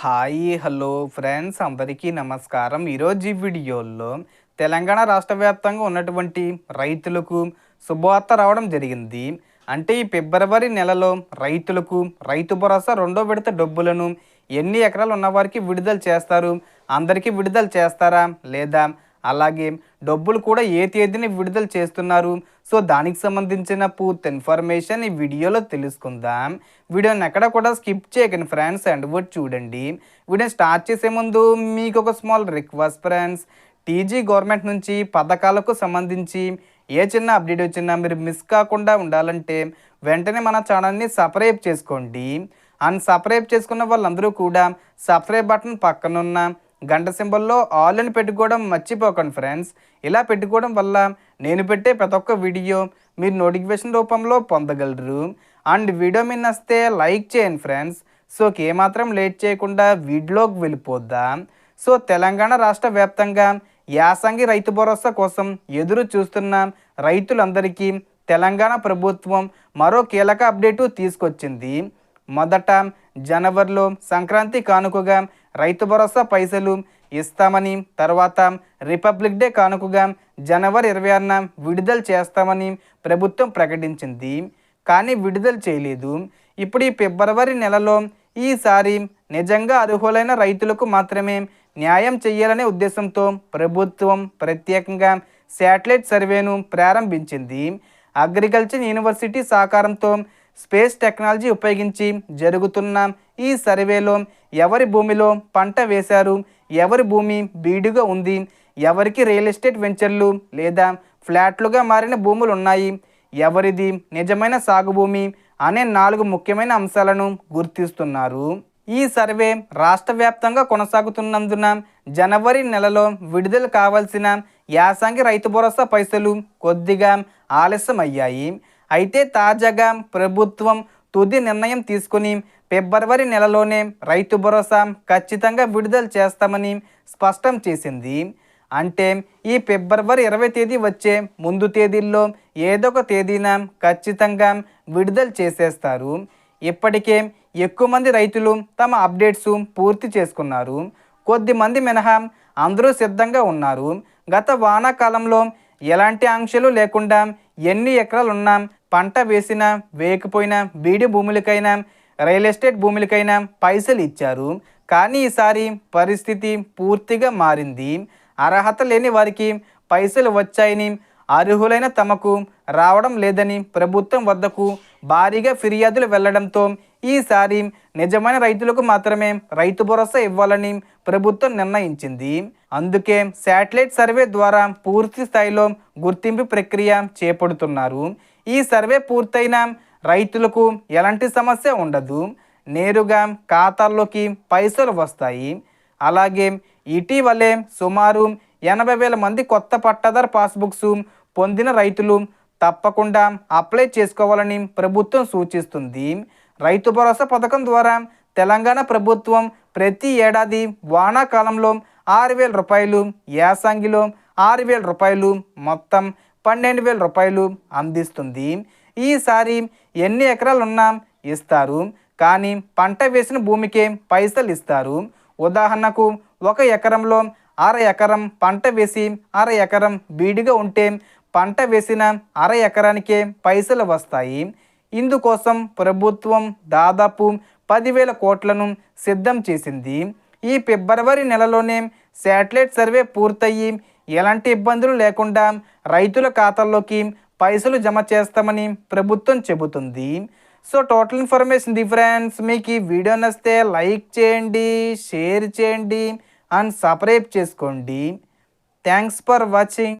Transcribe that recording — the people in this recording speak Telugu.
Hi hello friends. అందరికీ నమస్కారం. ఈరోజు ఈ వీడియోలో తెలంగాణ రాష్ట్ర వ్యాప్తంగా ఉన్నటువంటి రైతులకు శుభవార్త రావడం జరిగింది. అంటే ఈ ఫిబ్రవరి నెలలో రైతులకు రైతు భరోసా రెండో విడత డబ్బులను ఎన్ని ఎకరాలు ఉన్నవారికి విడుదల చేస్తారు? అందరికీ విడుదల చేస్తారా? లేదా అలాగే డబ్బులు కూడా ఏ తేదీని విడుదల చేస్తున్నారు? సో దానికి సంబంధించిన పూర్తి ఇన్ఫర్మేషన్ ఈ వీడియోలో తెలుసుకుందాం. వీడియోని ఎక్కడ కూడా స్కిప్ చేయకండి ఫ్రెండ్స్ అండ్ వర్డ్ చూడండి. వీడియో స్టార్ట్ చేసే ముందు మీకు ఒక small request friends. TG government నుంచి పథకాలకు సంబంధించి ఏ చిన్న అప్డేట్ వచ్చినా మీరు మిస్ కాకుండా ఉండాలంటే వెంటనే మన ఛానల్ని సబ్స్క్రైబ్ చేసుకోండి. అండ్ సబ్స్క్రైబ్ చేసుకున్న వాళ్ళందరూ కూడా సబ్స్క్రైబ్ బటన్ పక్కనున్న గంట సింబల్లో ఆల్ అని పెట్టుకోవడం మర్చిపోకండి ఫ్రెండ్స్. ఇలా పెట్టుకోవడం వల్ల నేను పెట్టే ప్రతి ఒక్క వీడియో మీరు నోటిఫికేషన్ రూపంలో పొందగలరు. అండ్ వీడియో మీద నస్తే లైక్ చేయండి ఫ్రెండ్స్. సో ఏమాత్రం లేట్ చేయకుండా వీడియోకి వెళ్ళిపోద్దాం సో తెలంగాణ రాష్ట్ర వ్యాప్తంగా యాసంగి రైతు భరోసా కోసం ఎదురు చూస్తున్న రైతులందరికీ తెలంగాణ ప్రభుత్వం మరో కీలక అప్డేటు తీసుకొచ్చింది. మొదట జనవరిలో సంక్రాంతి కానుకగా రైతు భరోసా పైసలు ఇస్తామని తర్వాత రిపబ్లిక్ డే కానుకగా జనవరి ఇరవై ఆరున విడుదల చేస్తామని ప్రభుత్వం ప్రకటించింది. కానీ విడుదల చేయలేదు. ఇప్పుడు ఈ ఫిబ్రవరి నెలలో ఈసారి నిజంగా అర్హులైన రైతులకు మాత్రమే న్యాయం చేయాలనే ఉద్దేశంతో ప్రభుత్వం ప్రత్యేకంగా శాటిలైట్ సర్వేను ప్రారంభించింది. అగ్రికల్చర్ యూనివర్సిటీ సహకారంతో స్పేస్ టెక్నాలజీ ఉపయోగించి జరుగుతున్న ఈ సర్వేలో ఎవరి భూమిలో పంట వేశారు ఎవరి భూమి బీడుగా ఉంది ఎవరికి రియల్ ఎస్టేట్ వెంచర్లు లేదా ఫ్లాట్లుగా మారిన భూములు ఉన్నాయి ఎవరిది నిజమైన సాగు భూమి అనే నాలుగు ముఖ్యమైన అంశాలను గుర్తిస్తున్నారు. ఈ సర్వే రాష్ట్ర వ్యాప్తంగా కొనసాగుతున్నందున జనవరి నెలలో విడుదల కావాల్సిన యాసంగి రైతు భరోసా పైసలు కొద్దిగా ఆలస్యమయ్యాయి. అయితే తాజాగా ప్రభుత్వం తుది నిర్ణయం తీసుకుని ఫిబ్రవరి నెలలోనే రైతు భరోసా ఖచ్చితంగా విడుదల చేస్తామని స్పష్టం చేసింది. అంటే ఈ ఫిబ్రవరి ఇరవై తేదీ వచ్చే ముందు తేదీల్లో ఏదో ఒక తేదీన ఖచ్చితంగా విడుదల చేసేస్తారు. ఇప్పటికే ఎక్కువ మంది రైతులు తమ అప్డేట్స్ పూర్తి చేసుకున్నారు. కొద్దిమంది మినహా అందరూ సిద్ధంగా ఉన్నారు. గత వానాకాలంలో ఎలాంటి ఆంక్షలు లేకుండా ఎన్ని ఎకరాలున్నా పంట వేసినా వేయకపోయినా బీడి భూములకైనా రియల్ ఎస్టేట్ భూములకైనా పైసలు ఇచ్చారు. కానీ ఈసారి పరిస్థితి పూర్తిగా మారింది. అర్హత లేని వారికి పైసలు వచ్చాయని అర్హులైన తమకు రావడం లేదని ప్రభుత్వం వద్దకు భారీగా ఫిర్యాదులు వెళ్ళడంతో ఈసారి నిజమైన రైతులకు మాత్రమే రైతు భరోసా ఇవ్వాలని ప్రభుత్వం నిర్ణయించింది. అందుకే శాటిలైట్ సర్వే ద్వారా పూర్తి స్థాయిలో గుర్తింపు ప్రక్రియ చేపడుతున్నారు. ఈ సర్వే పూర్తయిన రైతులకు ఎలాంటి సమస్య ఉండదు. నేరుగా ఖాతాల్లోకి పైసలు వస్తాయి. అలాగే ఇటీవలే సుమారు ఎనభై వేల మంది కొత్త పట్టాదారు పాస్బుక్స్ పొందిన రైతులు తప్పకుండా అప్లై చేసుకోవాలని ప్రభుత్వం సూచిస్తుంది. రైతు భరోసా పథకం ద్వారా తెలంగాణ ప్రభుత్వం ప్రతి ఏడాది వానాకాలంలో ఆరు వేల రూపాయలు యాసంగిలో ఆరు వేల రూపాయలు మొత్తం పన్నెండు వేల రూపాయలు అందిస్తుంది. ఈసారి ఎన్ని ఎకరాలు ఉన్నా ఇస్తారు. కానీ పంట వేసిన భూమికే పైసలు ఇస్తారు. ఉదాహరణకు ఒక ఎకరంలో అర ఎకరం పంట వేసి అర ఎకరం బీడిగా ఉంటే పంట వేసిన అర ఎకరానికే పైసలు వస్తాయి. ఇందుకోసం ప్రభుత్వం దాదాపు పదివేల కోట్లను సిద్ధం చేసింది. ఈ ఫిబ్రవరి నెలలోనే శాటిలైట్ సర్వే పూర్తయ్యి ఎలాంటి ఇబ్బందులు లేకుండా రైతుల ఖాతాల్లోకి పైసలు జమ చేస్తామని ప్రభుత్వం చెబుతుంది. సో టోటల్ ఇన్ఫర్మేషన్ డిఫరెన్స్ మీకు ఈ వీడియో నచ్చితే లైక్ చేయండి షేర్ చేయండి అండ్ సబ్స్క్రైబ్ చేసుకోండి. Thanks for watching